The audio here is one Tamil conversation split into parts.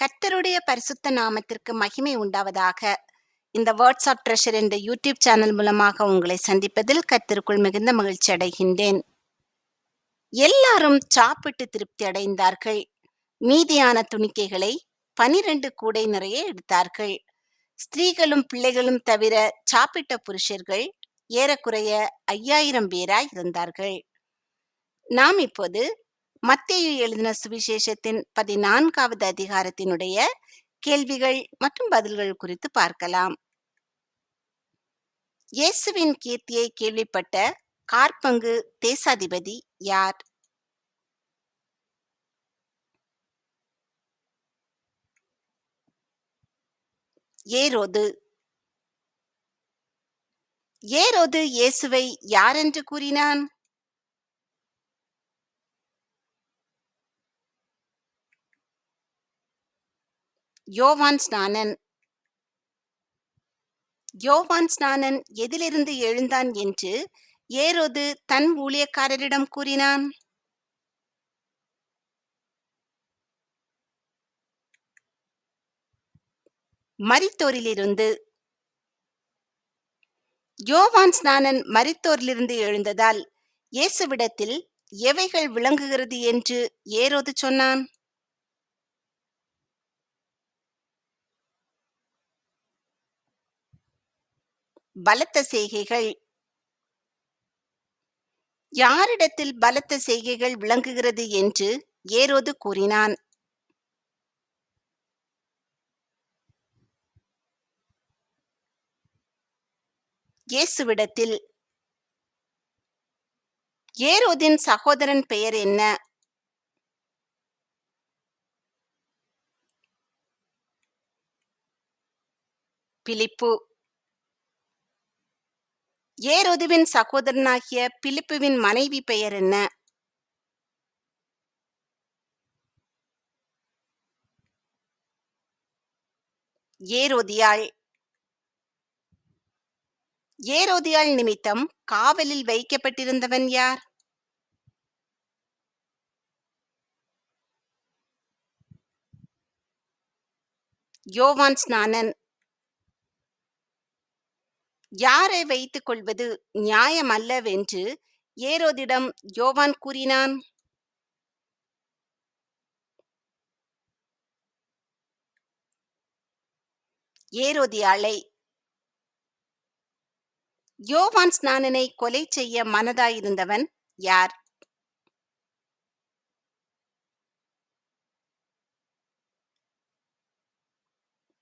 கர்த்தருடைய பரிசுத்த நாமத்திற்கு மகிமை உண்டாவதாக. இந்த வேர்ட்ஸ் ஆஃப் ட்ரெஷர் என்ற யூடியூப் சேனல் மூலமாக உங்களை சந்திப்பதில் கத்திற்குள் மிகுந்த மகிழ்ச்சி அடைகின்றேன். எல்லாரும் சாப்பிட்டு திருப்தி அடைந்தார்கள். மீதியான துணிக்கைகளை பனிரெண்டு கூடை நிறைய எடுத்தார்கள். ஸ்திரீகளும் பிள்ளைகளும் தவிர சாப்பிட்ட புருஷர்கள் ஏறக்குறைய ஐயாயிரம் பேராய் இருந்தார்கள். நாம் இப்போது மத்தேயு எழுதின சுவிசேஷத்தின் பதினான்காவது அதிகாரத்தினுடைய கேள்விகள் மற்றும் பதில்கள் குறித்து பார்க்கலாம். இயேசுவின் கீர்த்தியை கேள்விப்பட்ட கார்பங்கு தேசாதிபதி யார்? ஏரோது. ஏரோது இயேசுவை யார் என்று கூறினான்? யோவான் ஸ்நானன் யோவான் ஸ்நானன் எதிலிருந்து எழுந்தான் என்று ஏரோது தன் ஊழியக்காரரிடம் கூறினான். மரித்தோரிலிருந்து யோவான் ஸ்நானன் மரித்தோரிலிருந்து எழுந்ததால் இயேசுவிடத்தில் எவைகள் விளங்குகிறது என்று ஏரோது சொன்னான். பலத்த செய்கைகள். யாரிடத்தில் பலத்த செய்கைகள் விளங்குகிறது என்று ஏரோது கூறினான். இயேசுவிடத்தில் ஏரோதின் சகோதரன் பெயர் என்ன? பிலிப்பு. ஏரொதுவின் சகோதரனாகிய பிலிப்புவின் மனைவி பெயர் என்ன? ஏரோதியாள் ஏரோதியாள் நிமித்தம் காவலில் வைக்கப்பட்டிருந்தவன் யார்? யோவான் ஸ்நானன். யாரை வைத்துக் கொள்வது நியாயமல்லவென்று ஏரோதிடம் யோவான் கூறினான். ஏரோதியாளை யோவான் ஸ்நானனை கொலை செய்ய மனதாயிருந்தவன் யார்?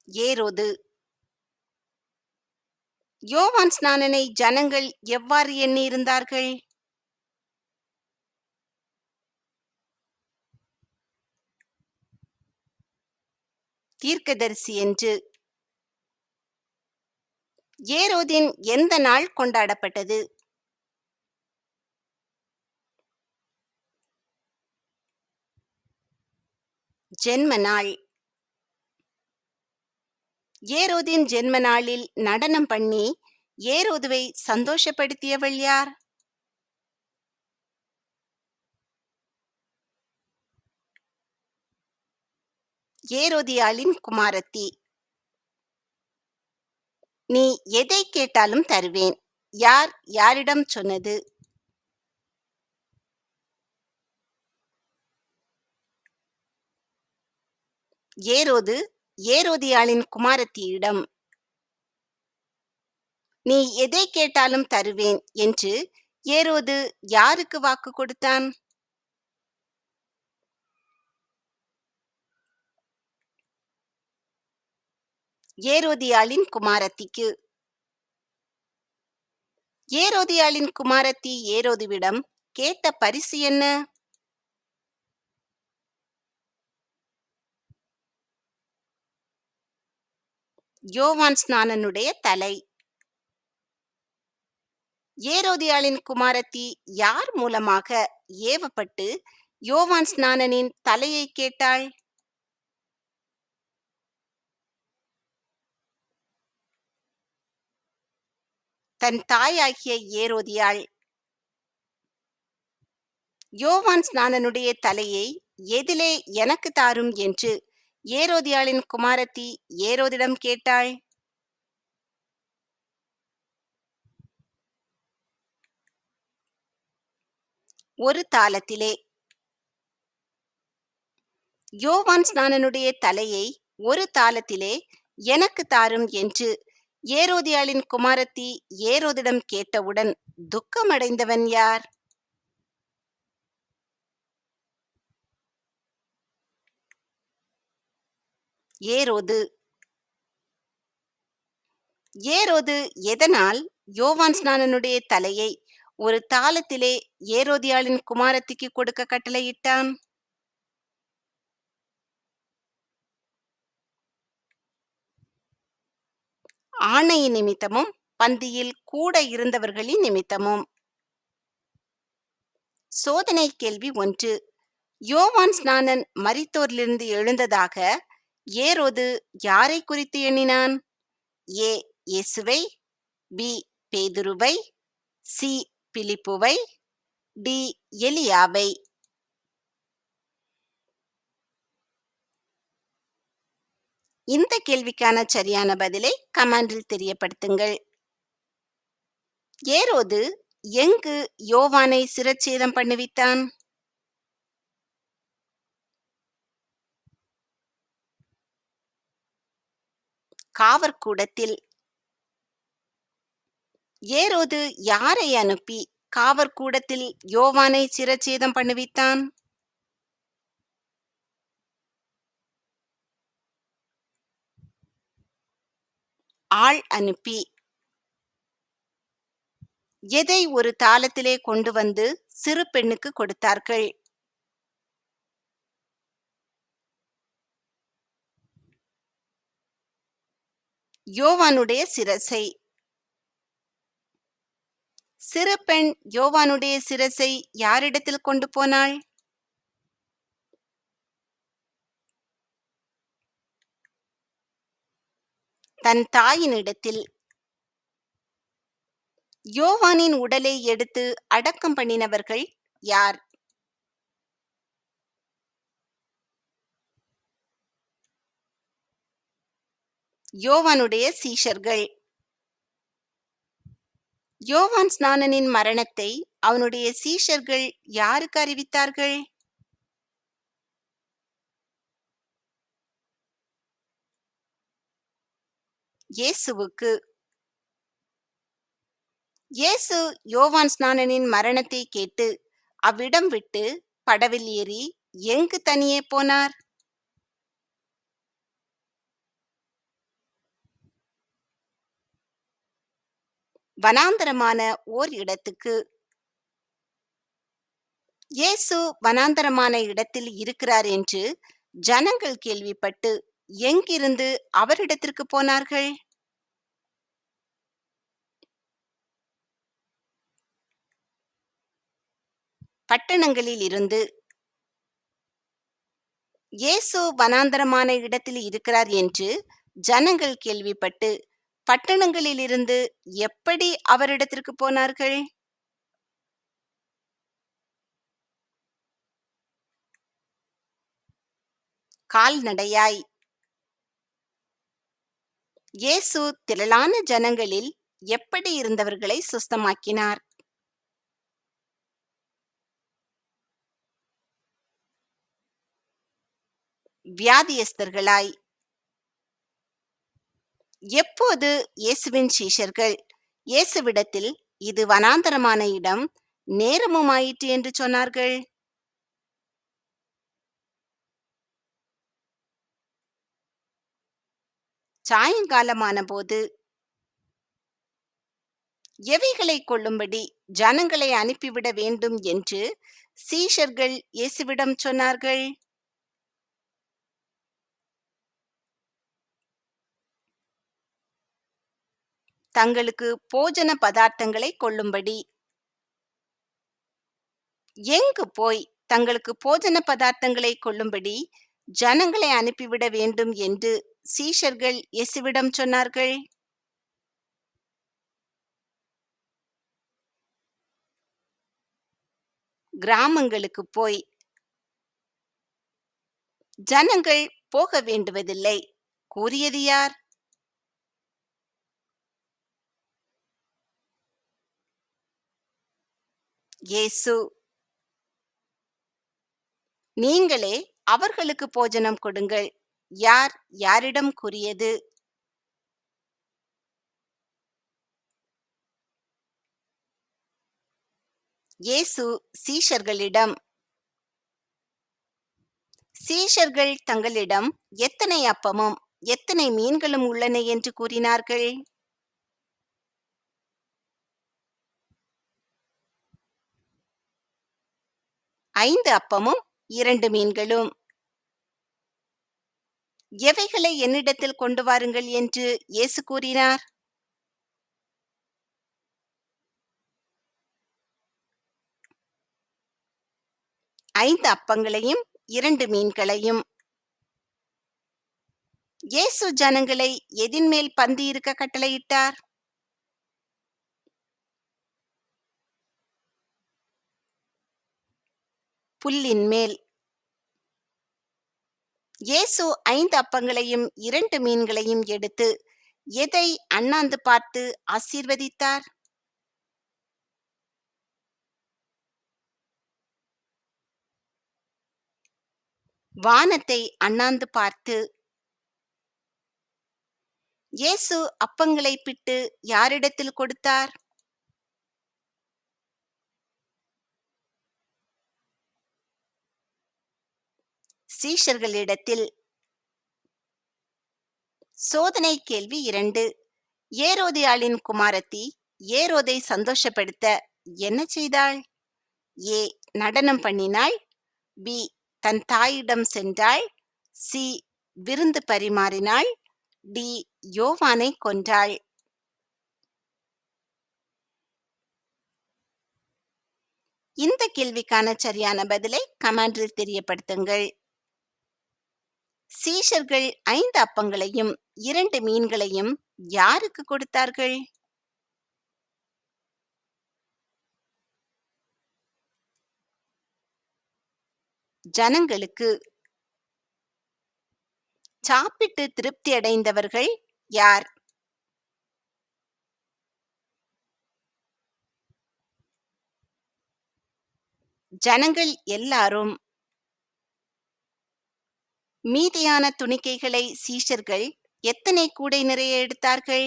ஏரோது யோவான் ஸ்நானனை ஜனங்கள் எவ்வாறு எண்ணியிருந்தார்கள்? தீர்க்கதரிசி என்று. ஏரோதின் எந்த நாள் கொண்டாடப்பட்டது? ஜென்ம நாள். ஏரோதின் ஜென்ம நாளில் நடனம் பண்ணி ஏரோதுவை சந்தோஷப்படுத்தியவள் யார்? ஏரோதியாளின் குமாரத்தி. நீ எதை கேட்டாலும் தருவேன். யார் யாரிடம் சொன்னது? ஏரோது ஏரோதியாளின் குமாரத்தியிடம் நீ எதை கேட்டாலும் தருவேன் என்று ஏரோது யாருக்கு வாக்கு கொடுத்தான்? ஏரோதியாளின் குமாரத்திக்கு. ஏரோதியாளின் குமாரத்தி ஏரோதுவிடம் கேட்ட பரிசு என்ன? யோவான் ஸ்நானனுடைய தலை. ஏரோதியாளின் குமாரத்தி யார் மூலமாக ஏவப்பட்டு யோவான் ஸ்நானனின் தலையை கேட்டாள்? தன் தாயாகிய ஏரோதியாள். யோவான் ஸ்நானனுடைய தலையை எதிலே எனக்கு தாரும் என்று ஏரோதியாளின் குமாரத்தி ஏரோதிடம் கேட்டாள். ஒரு தாளத்திலே. யோவான் ஸ்நானனுடைய தலையை ஒரு தாளத்திலே எனக்கு தாரும் என்று ஏரோதியாளின் குமாரத்தி ஏரோதிடம் கேட்டவுடன் துக்கமடைந்தவன் யார்? ஏரோது ஏரோது எதனால்? யோவான் ஸ்நானனுடைய தலையை ஒரு தாளத்திலே ஏரோதியாளின் குமாரத்திக்கு கொடுக்க கட்டளையிட்டான். ஆணையின் நிமித்தமும் பந்தியில் கூட இருந்தவர்களின் நிமித்தமும். சோதனை கேள்வி ஒன்று. யோவான் ஸ்நானன் மரித்தோரிலிருந்து எழுந்ததாக ஏரோது யாரை குறித்து எண்ணினான்? ஏ. இயேசுவை பி. பேதுருவை சி. பிலிப்புவை டி. எலியாவை. இந்த கேள்விக்கான சரியான பதிலை கமாண்டில் தெரியப்படுத்துங்கள். ஏரோது எங்கு யோவானை சிரச்சேதம் பண்ணுவித்தான்? காவற்கூடத்தில். ஏரோது யாரை அனுப்பி காவற்கூடத்தில் யோவானை சிரச்சேதம் பண்ணுவித்தான்? ஆள் அனுப்பி. எதை ஒரு தாளத்திலே கொண்டு வந்து சிறு பெண்ணுக்கு கொடுத்தார்கள்? யோவானுடைய சிரசை. சிறு பெண் யோவானுடைய சிரசை யாரிடத்தில் கொண்டு போனாள்? தன் தாயினிடத்தில். யோவானின் உடலை எடுத்து அடக்கம் பண்ணினவர்கள் யார்? யோவானுடைய சீஷர்கள். யோவான் ஸ்நானனின் மரணத்தை அவனுடைய சீஷர்கள் யாருக்கு அறிவித்தார்கள்? இயேசுவுக்கு. இயேசு யோவான் ஸ்நானனின் மரணத்தை கேட்டு அவ்விடம் விட்டு படவில் ஏறி எங்கு தனியே போனார்? வனாந்தரமான ஓர் இடத்துக்கு இயேசு வனாந்தரமான இடத்தில் இருக்கிறார் என்று ஜனங்கள் கேள்விப்பட்டு எங்கிருந்து அவரிடத்திற்கு போனார்கள்? பட்டணங்களில் இருந்து இயேசு வனாந்தரமான இடத்தில் இருக்கிறார் என்று ஜனங்கள் கேள்விப்பட்டு பட்டணங்களிலிருந்து எப்படி அவரிடத்திற்கு போனார்கள்? கால்நடையாய். இயேசு திரளான ஜனங்களில் எப்படி இருந்தவர்களை சுஸ்தமாக்கினார்? வியாதியஸ்தர்களாய். எப்போது இயேசுவின் சீஷர்கள்? இயேசுவிடத்தில் இது வனாந்தரமான இடம் நேரமும் ஆயிற்று என்று சொன்னார்கள். சாயங்காலமான போது எவைகளை கொள்ளும்படி ஜனங்களை அனுப்பிவிட வேண்டும் என்று சீஷர்கள் இயேசுவிடம் சொன்னார்கள்? தங்களுக்கு போஜன பதார்த்தங்களை கொள்ளும்படி. எங்கு போய் தங்களுக்கு போஜன பதார்த்தங்களை கொள்ளும்படி ஜனங்களை அனுப்பிவிட வேண்டும் என்று சீஷர்கள் இயேசுவிடம் சொன்னார்கள். கிராமங்களுக்கு போய் ஜனங்கள் போக வேண்டுவதில்லை. கூறியது யார்? இயேசு. நீங்களே அவர்களுக்கு போஜனம் கொடுங்கள். யார் யாரிடம் கூறியது? இயேசு சீஷர்களிடம். சீஷர்கள் தங்களிடம் எத்தனை அப்பமும் எத்தனை மீன்களும் உள்ளன? என்று கூறினார்கள். ஐந்து அப்பமும் இரண்டு மீன்களும். எவைகளை என்னிடத்தில் கொண்டு வாருங்கள் என்று இயேசு கூறினார். ஐந்து அப்பங்களையும் இரண்டு மீன்களையும். இயேசு ஜனங்களை எதின் மேல் பந்தி இருக்க கட்டளையிட்டார். புல்லின் மேல். இயேசு ஐந்து அப்பங்களையும் இரண்டு மீன்களையும் எடுத்து எதை அண்ணாந்து பார்த்து ஆசீர்வதித்தார்? வானத்தை அண்ணாந்து பார்த்து இயேசு அப்பங்களை பிட்டு யாரிடத்தில் கொடுத்தார்? சீஷர்களிடத்தில் சோதனை கேள்வி இரண்டு. ஏரோதியாளின் குமாரத்தி ஏரோதை சந்தோஷப்படுத்த என்ன செய்தாள்? ஏ. நடனம் பண்ணினாள். பி. தன் தாயிடம் சென்றாள். சி. விருந்து பரிமாறினாள். டி. யோவானை கொன்றாள். இந்த கேள்விக்கான சரியான பதிலை கமெண்டில் தெரியப்படுத்துங்கள். சீஷர்கள் ஐந்து அப்பங்களையும் இரண்டு மீன்களையும் யாருக்கு கொடுத்தார்கள்? ஜனங்களுக்கு சாப்பிட்டு திருப்தி அடைந்தவர்கள் யார்? ஜனங்கள் எல்லாரும் மீதியான துணிக்கைகளை சீஷர்கள் எத்தனை கூடை நிறைய எடுத்தார்கள்?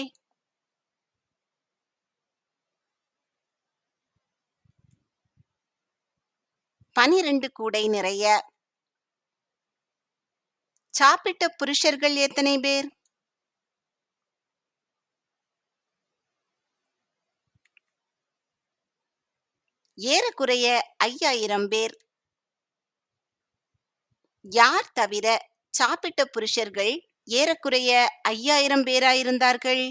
பனிரெண்டு கூடை நிறைய. சாப்பிட்ட புருஷர்கள் எத்தனை பேர்? ஏறக்குறைய ஐயாயிரம் பேர். யார் தவிர சாப்பிட்ட புருஷர்கள் ஏறக்குறைய ஐயாயிரம் பேராயிருந்தார்கள்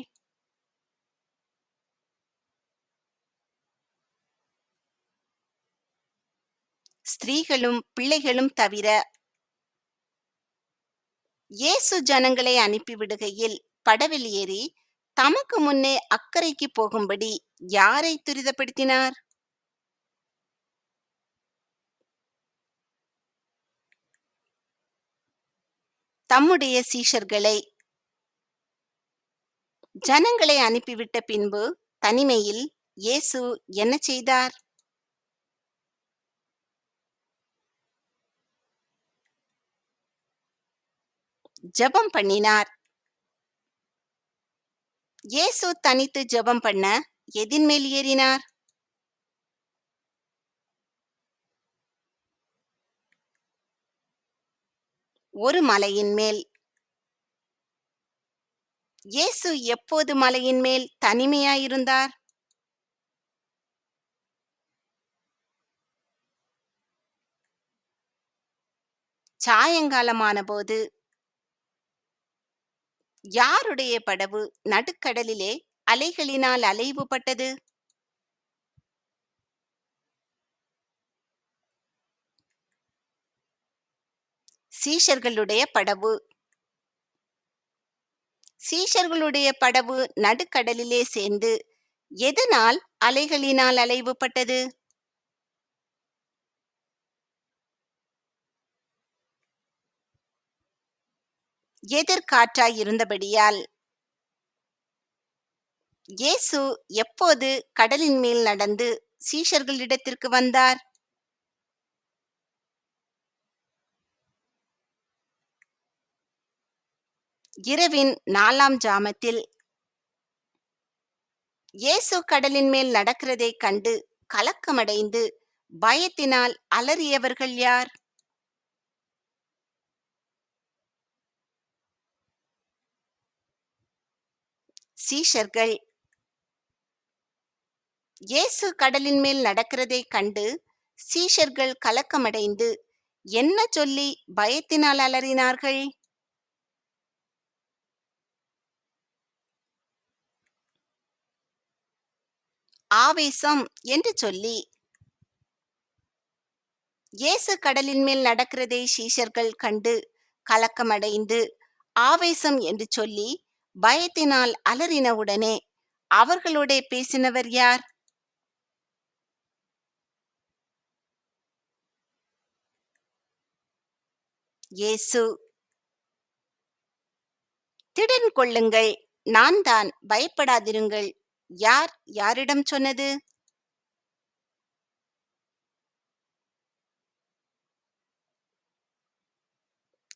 ஸ்திரீகளும் பிள்ளைகளும் தவிர இயேசு ஜனங்களை அனுப்பிவிடுகையில் படவில் ஏறி தமக்கு முன்னே அக்கறைக்கு போகும்படி யாரை துரிதப்படுத்தினார்? தம்முடைய சீஷர்களை ஜனங்களை அனுப்பிவிட்ட பின்பு தனிமையில் இயேசு என்ன செய்தார்? ஜெபம் பண்ணினார். இயேசு தனித்து ஜெபம் பண்ண எதின் மேல் ஏறினார். ஒரு மலையின் மேல். இயேசு எப்போது மலையின் மேல் தனிமையாயிருந்தார்? சாயங்காலமான போது யாருடைய படவு நடுக்கடலிலே அலைகளினால் அலைவுபட்டது? சீஷர்களுடைய படவு. சீஷர்களுடைய படவு நடுக்கடலிலே சேர்ந்து எதனால் அலைகளினால் அலைவுபட்டது? எதிர்காற்றாய் இருந்தபடியால். இயேசு எப்போது கடலின் மேல் நடந்து சீஷர்களிடத்திற்கு வந்தார்? இரவின் நாலாம் ஜாமத்தில் இயேசு கடலின் மேல் நடக்கிறதை கண்டு கலக்கமடைந்து பயத்தினால் அலறியவர்கள் யார்? சீஷர்கள். இயேசு கடலின் மேல் நடக்கிறதைக் கண்டு சீஷர்கள் கலக்கமடைந்து என்ன சொல்லி பயத்தினால் அலறினார்கள்? ஆவேசம் என்று சொல்லி இயேசு கடலின் மேல் நடக்கிறதை சீஷர்கள் கண்டு கலக்கமடைந்து ஆவேசம் என்று சொல்லி பயத்தினால் அலறினவுடனே அவர்களோட பேசினவர் யார்? இயேசு. திடன் கொள்ளுங்கள் நான் தான் பயப்படாதிருங்கள். யார் யாரிடம் சொன்னது?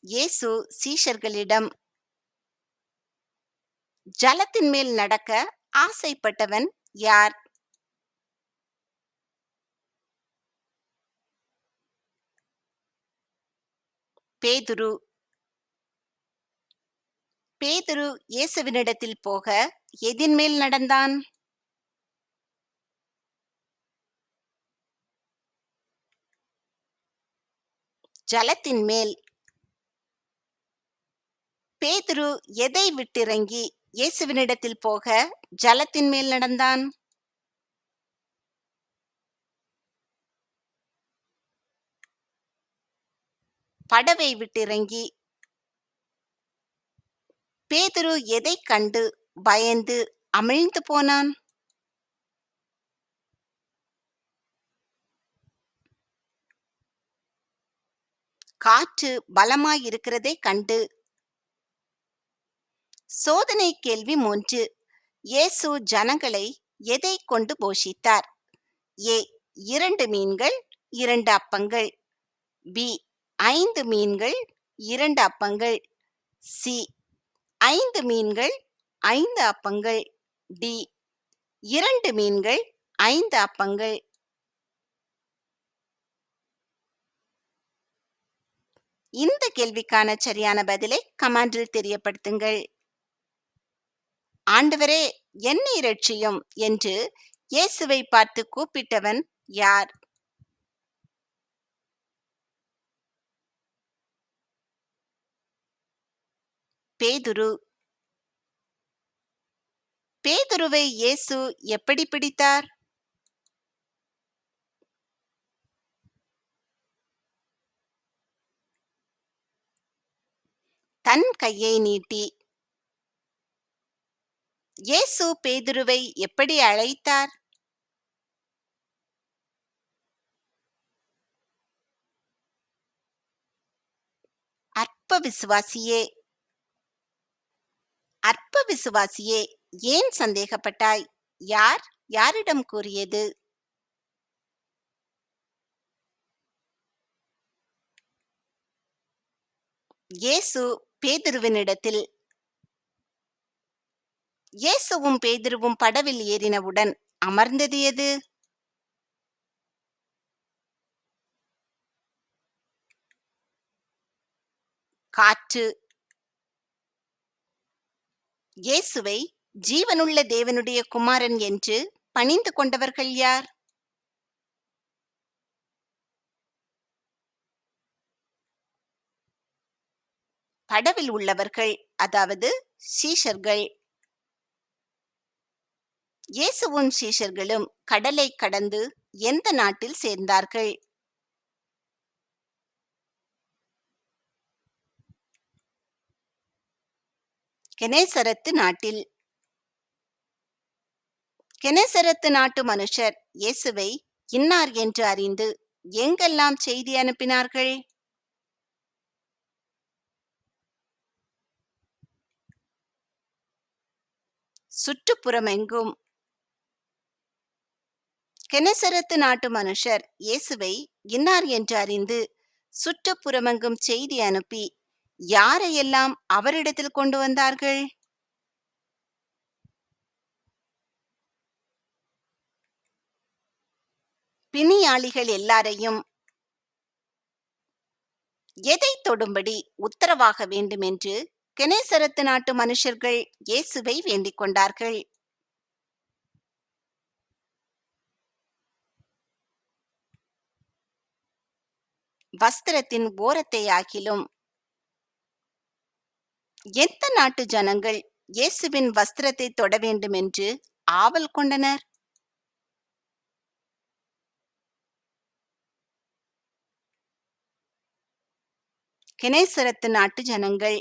இயேசு சீஷர்களிடம் ஜலத்தின் மேல் நடக்க ஆசைப்பட்டவன் யார்? பேதுரு பேதுரு இயேசுவினிடத்தில் போக எதின் மேல் நடந்தான்? ஜலத்தின் மேல். பேதுரு எதை விட்டிறங்கி இயேசுவினிடத்தில் போக ஜலத்தின் மேல் நடந்தான்? படவை விட்டிறங்கி. பேதுரு எதை கண்டு பயந்து அமிழ்ந்து போனான். காற்று பலமாயிருக்கிறதைக் கண்டு சோதனை கேள்வி மூன்று. இயேசு ஜனங்களை எதை கொண்டு போஷித்தார்? ஏ இரண்டு மீன்கள் இரண்டு அப்பங்கள். பி ஐந்து மீன்கள் இரண்டு அப்பங்கள். சி ஐந்து மீன்கள் ஐந்து அப்பங்கள் டி இரண்டு மீன்கள் ஐந்து அப்பங்கள். இந்த கேள்விக்கான சரியான பதிலை கமாண்டில் தெரியப்படுத்துங்கள். ஆண்டவரே என்னை ரட்சியும் என்று இயேசுவை பார்த்து கூப்பிட்டவன் யார்? பேதுரு. பேதுருவை இயேசு எப்படி பிடித்தார்? தன் கையை நீட்டி இயேசு பேதுருவை எப்படி அழைத்தார்? அற்ப விசுவாசியே அற்ப விசுவாசியே ஏன் சந்தேகப்பட்டாய்? யார்? யாரிடம் கூறியது? இயேசு பேதுருவினிடத்தில் இயேசுவும் பேதுருவும் படவில் ஏறினவுடன் அமர்ந்தது எது? காற்று. இயேசுவை ஜீவனுள்ள தேவனுடைய குமாரன் என்று பணிந்து கொண்டவர்கள் யார்? படவில் உள்ளவர்கள் அதாவது சீஷர்கள். இயேசுவும் சீஷர்களும் கடலை கடந்து எந்த நாட்டில் சேர்ந்தார்கள்? கெனேசரத்து நாட்டில் கெனசரத்து நாட்டு மனுஷர் இயேசுவை இன்னார் என்று அறிந்து எங்கெல்லாம் செய்தி அனுப்பினார்கள்? சுற்றுப்புறமெங்கும் கெனசரத்து நாட்டு மனுஷர் இயேசுவை இன்னார் என்று அறிந்து சுற்றுப்புறமெங்கும் செய்தி அனுப்பி யாரையெல்லாம் அவரிடத்தில் கொண்டு வந்தார்கள்? பிணியாளிகள் எல்லாரையும் எதை தொடும்படி உத்தரவாக வேண்டும் என்று கெனேசரத்து நாட்டு மனுஷர்கள் இயேசுவை வேண்டிக் கொண்டார்கள். வஸ்திரத்தின் ஓரத்தை ஆகிலும் எந்த நாட்டு ஜனங்கள் இயேசுவின் வஸ்திரத்தை தொட வேண்டும் என்று ஆவல் கொண்டனர்? கினேசரத்து நாட்டு ஜனங்கள்.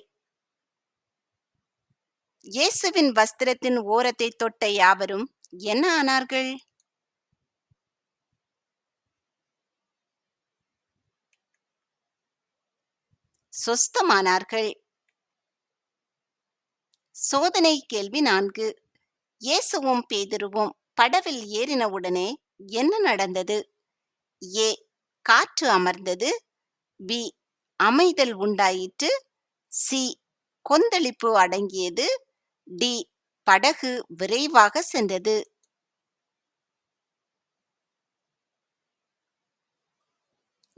இயேசுவின் வஸ்திரத்தின் ஓரத்தை தொட்ட யாவரும் என்ன ஆனார்கள்? சொஸ்தமானார்கள். சோதனை கேள்வி நான்கு. இயேசுவும் பேதிருவும் படவில் ஏறினவுடனே என்ன நடந்தது? ஏ. காற்று அமர்ந்தது. பி. அமைதல் உண்டாயிற்று. சி. கொந்தளிப்பு அடங்கியது. டி. படகு விரைவாக சென்றது.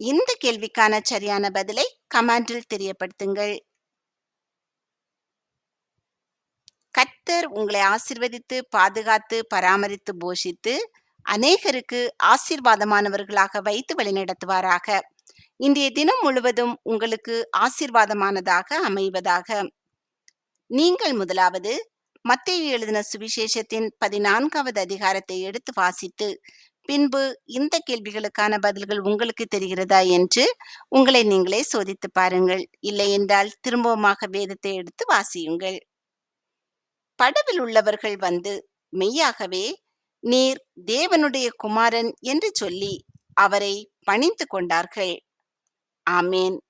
இந்த கேள்விக்கான சரியான பதிலை கமாண்டில் தெரியப்படுத்துங்கள். கத்தர் உங்களை ஆசிர்வதித்து பாதுகாத்து பராமரித்து போஷித்து அநேகருக்கு ஆசீர்வாதமானவர்களாக வைத்து வழிநடத்துவாராக. இன்றைய தினம் முழுவதும் உங்களுக்கு ஆசீர்வாதமானதாக அமைவதாக. நீங்கள் முதலாவது மத்திய எழுதின சுவிசேஷத்தின் பதினான்காவது அதிகாரத்தை எடுத்து வாசித்து பின்பு இந்த கேள்விகளுக்கான பதில்கள் உங்களுக்கு தெரிகிறதா என்று உங்களை நீங்களே சோதித்து பாருங்கள். இல்லை என்றால் திரும்பவுமாக வேதத்தை எடுத்து வாசியுங்கள். படவில் உள்ளவர்கள் வந்து மெய்யாகவே நீர் தேவனுடைய குமாரன் என்று சொல்லி அவரை பணிந்து கொண்டார்கள். Amen